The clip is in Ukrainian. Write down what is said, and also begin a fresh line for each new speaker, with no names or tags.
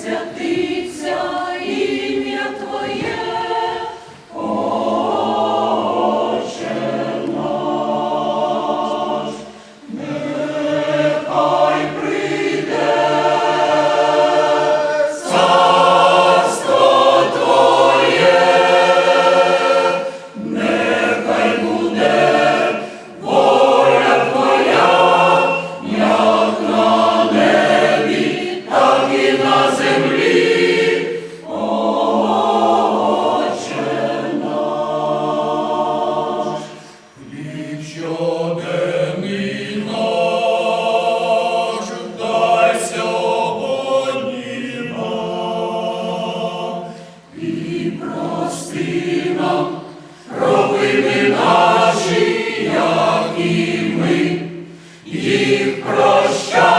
святиться. прощай.